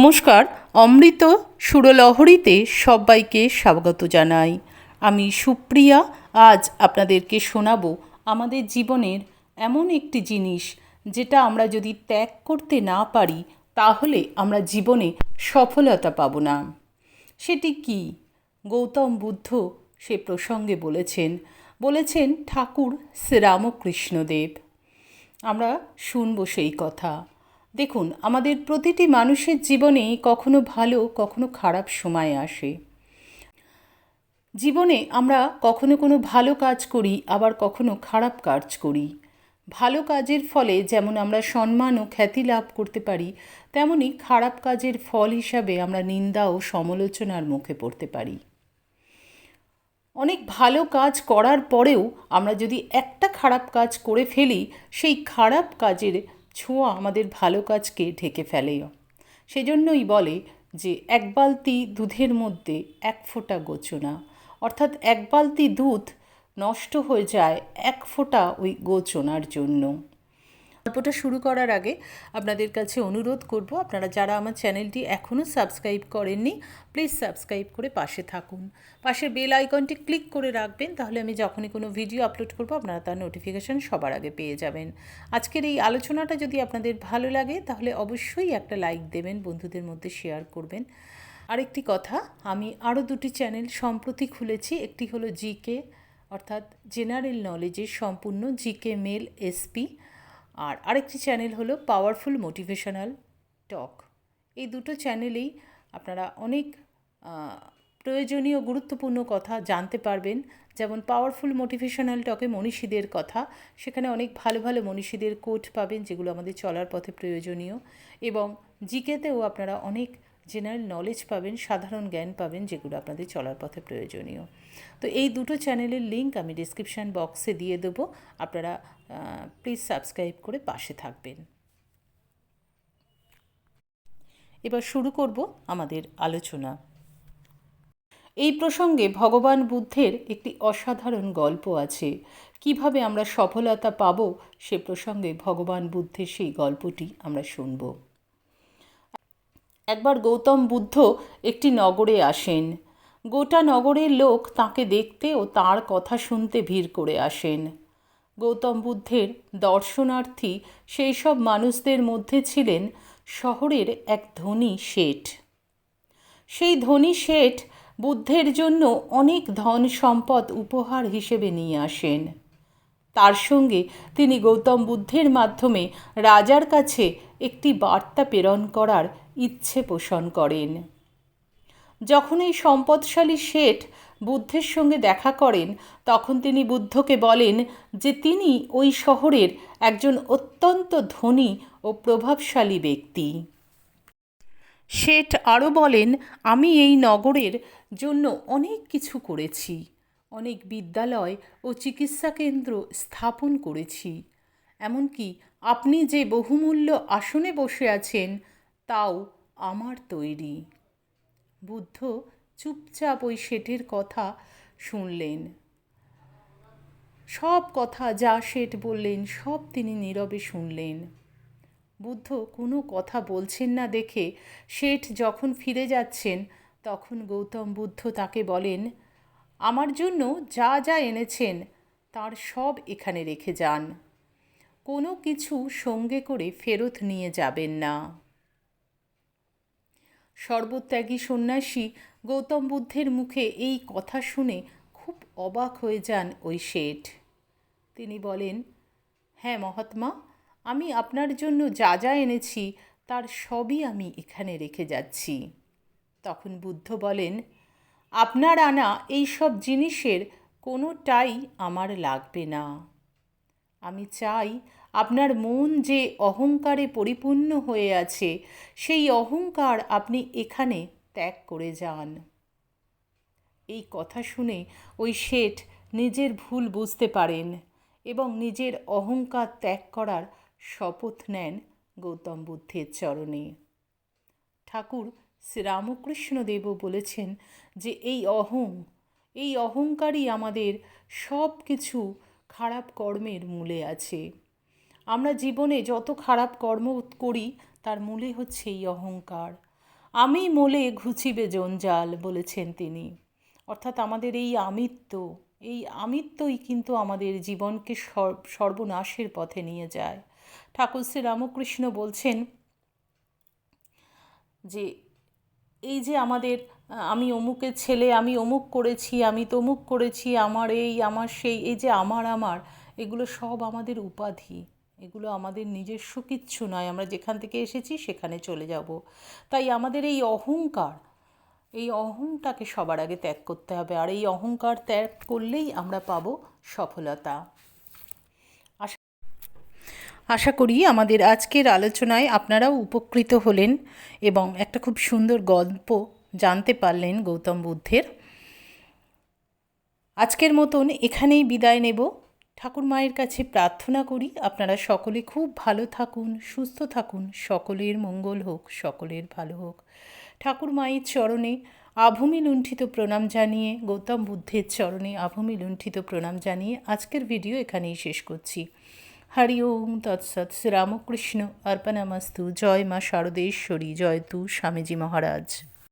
নমস্কার, অমৃত সুরলহরীতে সবাইকে স্বাগত জানাই। আমি সুপ্রিয়া, আজ আপনাদেরকে শোনাব আমাদের জীবনের এমন একটি জিনিস যেটা আমরা যদি ত্যাগ করতে না পারি, তাহলে আমরা জীবনে সফলতা পাব না। সেটি কি? গৌতম বুদ্ধ সে প্রসঙ্গে বলেছেন বলেছেন ঠাকুর শ্রীরামকৃষ্ণদেব। আমরা শুনব সেই কথা। দেখুন, আমাদের প্রতিটি মানুষের জীবনেই কখনো ভালো, কখনো খারাপ সময় আসে। জীবনে আমরা কখনো কোনো ভালো কাজ করি, আবার কখনো খারাপ কাজ করি। ভালো কাজের ফলে যেমন আমরা সম্মান ও খ্যাতি লাভ করতে পারি, তেমনি খারাপ কাজের ফল হিসাবে আমরা নিন্দা ও সমালোচনার মুখে পড়তে পারি। অনেক ভালো কাজ করার পরেও আমরা যদি একটা খারাপ কাজ করে ফেলি, সেই খারাপ কাজের ছোঁয়া আমাদের ভালো কাজকে ঢেকে ফেলেও। সেজন্যই বলে যে, এক বালতি দুধের মধ্যে এক ফোঁটা গোচনা। অর্থাৎ এক বালতি দুধ নষ্ট হয়ে যায় এক ফোঁটা ওই গোচনার জন্য। গল্পটা শুরু করার আগে আপনাদের কাছে অনুরোধ করব, আপনারা যারা আমার চ্যানেলটি এখনও সাবস্ক্রাইব করেননি, প্লিজ সাবস্ক্রাইব করে পাশে থাকুন। পাশের বেল আইকনটি ক্লিক করে রাখবেন, তাহলে আমি যখনই কোনো ভিডিও আপলোড করব, আপনারা তার নোটিফিকেশান সবার আগে পেয়ে যাবেন। আজকের এই আলোচনাটা যদি আপনাদের ভালো লাগে, তাহলে অবশ্যই একটা লাইক দেবেন, বন্ধুদের মধ্যে শেয়ার করবেন। আরেকটি কথা, আমি আরও দুটি চ্যানেল সম্প্রতি খুলেছি, একটি হলো জিকে, অর্থাৎ জেনারেল নলেজের সম্পূর্ণ জিকে মেল এসপি। আর আরেকটি চ্যানেল হলো পাওয়ারফুল মোটিভেশনাল টক এই দুটো চ্যানেলেই আপনারা অনেক প্রয়োজনীয়, গুরুত্বপূর্ণ কথা জানতে পারবেন। যেমন পাওয়ারফুল মোটিভেশনাল টকে মনীষীদের কথা, সেখানে অনেক ভালো ভালো মনীষীদের কোট পাবেন, যেগুলো আমাদের চলার পথে প্রয়োজনীয়। এবং জিকেতেও আপনারা অনেক জেনারেল নলেজ পাবেন, সাধারণ জ্ঞান পাবেন, যেগুলো আপনাদের চলার পথে প্রয়োজনীয়। তো এই দুটো চ্যানেলের লিঙ্ক আমি ডিসক্রিপশান বক্সে দিয়ে দেবো। আপনারা প্লিজ সাবস্ক্রাইব করে পাশে থাকবেন। এবার শুরু করব আমাদের আলোচনা। এই প্রসঙ্গে ভগবান বুদ্ধের একটি অসাধারণ গল্প আছে। কীভাবে আমরা সফলতা পাব সে প্রসঙ্গে ভগবান বুদ্ধের সেই গল্পটি আমরা শুনব। একবার গৌতম বুদ্ধ একটি নগরে আসেন। গোটা নগরের লোক তাকে দেখতে ও তার কথা শুনতে ভিড় করে আসেন। গৌতম বুদ্ধের দর্শনার্থী সেই সব মানুষদের মধ্যে ছিলেন শহরের এক ধনী শেঠ। সেই ধনী শেঠ বুদ্ধের জন্য অনেক ধন সম্পদ উপহার হিসেবে নিয়ে আসেন। তার সঙ্গে তিনি গৌতম বুদ্ধের মাধ্যমে রাজার কাছে একটি বার্তা প্রেরণ করার ইচ্ছে পোষণ করেন। যখন এই সম্পদশালী শেঠ বুদ্ধের সঙ্গে দেখা করেন, তখন তিনি বুদ্ধকে বলেন যে তিনি ওই শহরের একজন অত্যন্ত ধনী ও প্রভাবশালী ব্যক্তি। শেঠ আরও বলেন, আমি এই নগরের জন্য অনেক কিছু করেছি। অনেক বিদ্যালয় ও চিকিৎসা কেন্দ্র স্থাপন করেছি। এমনকি আপনি যে বহুমূল্য আসনে বসে আছেন, তাও আমার তৈরি। বুদ্ধ চুপচাপ ওই শেঠের কথা শুনলেন। সব কথা যা শেঠ বললেন, সব তিনি নীরবে শুনলেন। বুদ্ধ কোনো কথা বলছেন না দেখে শেঠ যখন ফিরে যাচ্ছেন, তখন গৌতম বুদ্ধ তাকে বলেন আমার জন্য যা যা এনেছেন, তার সব এখানে রেখে যান। কোনো কিছু সঙ্গে করে ফেরত নিয়ে যাবেন না। সর্বত্যাগী সন্ন্যাসী গৌতম বুদ্ধের মুখে এই কথা শুনে খুব অবাক হয়ে যান ওই শেঠ। তিনি বলেন হ্যাঁ মহাত্মা, আমি আপনার জন্য যা যা এনেছি, তার সবই আমি এখানে রেখে যাচ্ছি। তখন বুদ্ধ বলেন আপনার আনা এই সব জিনিসের কোনোটাই আমার লাগবে না। আমি চাই আপনার মন যে অহংকারে পরিপূর্ণ হয়ে আছে, সেই অহংকার আপনি এখানে ত্যাগ করে যান। এই কথা শুনে ওই শেঠ নিজের ভুল বুঝতে পারেন এবং নিজের অহংকার ত্যাগ করার শপথ নেন গৌতম বুদ্ধের চরণে। ঠাকুর শ্রীরামকৃষ্ণদেবও বলেছেন যে এই অহং, এই অহংকারই আমাদের সব কিছু খারাপ কর্মের মূলে আছে। আমরা জীবনে যত খারাপ কর্ম করি, তার মূলে হচ্ছে এই অহংকার। আমি মোলে ঘুচিবে জঞ্জাল, বলেছেন তিনি। অর্থাৎ আমাদের এই আমিত্ব, এই আমিত্বই কিন্তু আমাদের জীবনকে সর- সর্বনাশের পথে নিয়ে যায়। ঠাকুর শ্রী রামকৃষ্ণ বলছেন যে এই যে আমাদের আমি অমুকের ছেলে, আমি অমুক করেছি, আমি তমুক করেছি, আমার এই, আমার সেই, এই যে আমার আমার, এগুলো সব আমাদের উপাধি। এগুলো আমাদের নিজস্ব কিচ্ছু নয়। আমরা যেখান থেকে এসেছি সেখানে চলে যাব। তাই আমাদের এই অহংকার, এই অহংটাকে সবার আগে ত্যাগ করতে হবে। আর এই অহংকার ত্যাগ করলেই আমরা পাবো সফলতা। আশা করি আমাদের আজকের আলোচনায় আপনারাও উপকৃত হলেন এবং একটা খুব সুন্দর গল্প জানতে পারলেন গৌতম বুদ্ধের। আজকের মতন এখানেই বিদায় নেব। ঠাকুর মায়ের কাছে প্রার্থনা করি আপনারা সকলে খুব ভালো থাকুন, সুস্থ থাকুন, সকলের মঙ্গল হোক, সকলের ভালো হোক। ঠাকুর মায়ের চরণে আভূমি লুণ্ঠিত প্রণাম জানিয়ে, গৌতম বুদ্ধের চরণে আভূমি লুণ্ঠিত প্রণাম জানিয়ে আজকের ভিডিও এখানেই শেষ করছি। হরি ওম তৎসৎ শ্রীরামকৃষ্ণ অর্পণামস্তু জয় মা শারদেশ্বরী জয় তু স্বামীজি মহারাজ